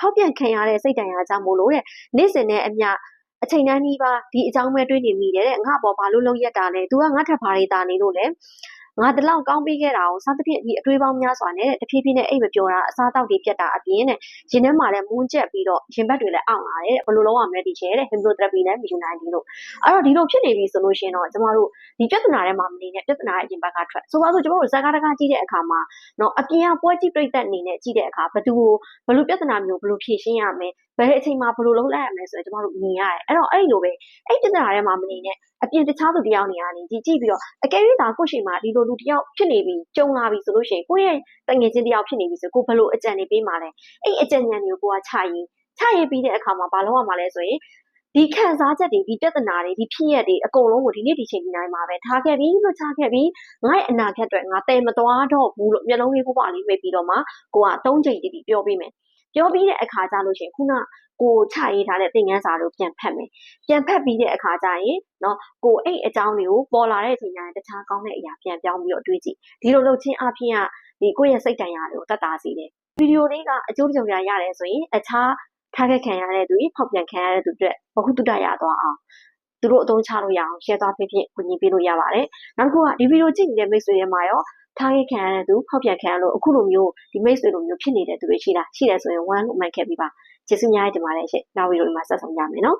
ဖောက်ပြန်ခံရတဲ့စိတ်တန်ရာကြောင့်မို့လို့တဲ့နေ့စဉ်နဲ့အမျှအချိန်တန်းကြီးပါဒီအကြောင်းပဲတွေးနေမိတယ်တဲ့ငါပေါ်ဘာလို့လုံးရက်တာလဲ तू ကငါထပ်ဘာတွေတာနေလို့လဲ ငါတလောက်ကောင်းပေးခဲ့တာကိုစားသဖြင့်ဒီအတွေးပေါင်းများစွာနဲ့တဖြည်းဖြည်းနဲ့အိတ်မပြောတာအစားတောက်တွေပြတ်တာအပြင်တဲ့ရင်ထဲမှာလည်းမွန်းကျက်ပြီးတော့ရင်ဘတ်တွေလည်းအောင့်လာတယ်ဘယ်လိုလုပ်ရမလဲဒီချဲတဲ့ hypnotherapy လည်းမယူနိုင်ဘူးလို့အဲ့တော့ဒီလိုဖြစ်နေပြီဆိုလို့ရှိရင်တော့ကျမတို့ဒီပြဿနာထဲမှာမနေနဲ့ပြဿနာရဲ့အရင်ဘက်ကထွက်ဆိုပါစို့ကျမတို့ဇာကားတကားကြည့်တဲ့အခါမှာနော်အပြင်ကပွဲကြည့်ပြိသက်အနေနဲ့ကြည့်တဲ့အခါဘယ်သူကိုဘယ်လိုပြဿနာမျိုးဘယ်လိုဖြေရှင်းရမလဲ ဘယ်အချိန်မှာဘယ်လိုလုပ်လိုက်ရမလဲဆိုတော့ကျမတို့မြင်ရတယ်အဲ့တော့အဲ့လိုပဲအဲ့ပြဿနာထဲမှာမနေနဲ့အပြင်တခြားသူတယောက်နေရာနေကြည့်ကြည့်ပြီးတော့အကယ်၍သာကိုယ့်ရှိမှာဒီလိုလူတယောက်ဖြစ်နေပြီကြုံလာပြီဆိုလို့ရှိရင်ကိုယ့်ရဲ့တငယ်ချင်းတယောက်ဖြစ်နေပြီဆိုကိုဘယ်လိုအကြံတွေပေးမှာလဲအဲ့အကြံဉာဏ်တွေကိုကိုကချရင်ချရင်ပြီးတဲ့အခါမှာဘာလုပ်ရမှာလဲဆိုရင်ဒီခံစားချက်တွေဒီပြဿနာတွေဒီဖြစ်ရက်တွေအကုန်လုံးကိုဒီနေ့ဒီချိန်ဒီနိုင်မှာပဲထားခဲ့ပြီးလို့ချခဲ့ပြီးငါ့ရဲ့အနာဂတ်အတွက်ငါတည်မသွားတော့ဘူးလို့မျက်လုံးလေးပုပလေးမိတ်ပြီးတော့မှကိုကသုံးချိန်တီးတီးပြောပေးမယ် ပြောပြီးတဲ့အခါကျလို့ရှိရင်ခုနကိုချရေးထားတဲ့သင်ခန်းစာကိုပြန်ဖတ်မယ်ပြန်ဖတ်ပြီးတဲ့အခါကျရင်နော်ကိုအဲ့အကြောင်းတွေကိုပေါ်လာတဲ့အချိန်ကျရင်တခြားကောင်းတဲ့အရာပြန်ပြောင်းပြီးတော့တွေးကြည့်ဒီလိုလုပ်ချင်းအပြင်ကဒီကိုယ့်ရဲ့စိတ်တန်ရာတွေကိုတတ်တာစီတယ်ဗီဒီယိုလေးကအကျိုးကြုံရရတယ်ဆိုရင်အခြားထားခဲ့ခံရတဲ့သူကြီးဖောက်ပြန်ခံရတဲ့သူတွေဘဟုတုတရသွားအောင် သူတို့အသုံးချလို့ရအောင် share သွားဖြစ်ဖြစ်ကူညီပေးလို့ရပါတယ်နောက်တစ်ခုကဒီဗီဒီယိုကြည့်နေတဲ့မိတ်ဆွေတွေမှာရောထားခဲ့ခံရတဲ့သူဖောက်ပြန်ခံရလို့အခုလိုမျိုးဒီမိတ်ဆွေလိုမျိုးဖြစ်နေတဲ့သူတွေရှိလားရှိတယ်ဆိုရင် one လို့မှတ်ခဲ့ပြီးပါကျေးဇူးများတင်ပါတယ်ရှင့်နောက်ဗီဒီယိုမှာဆက်ဆောင်ကြမယ်နော်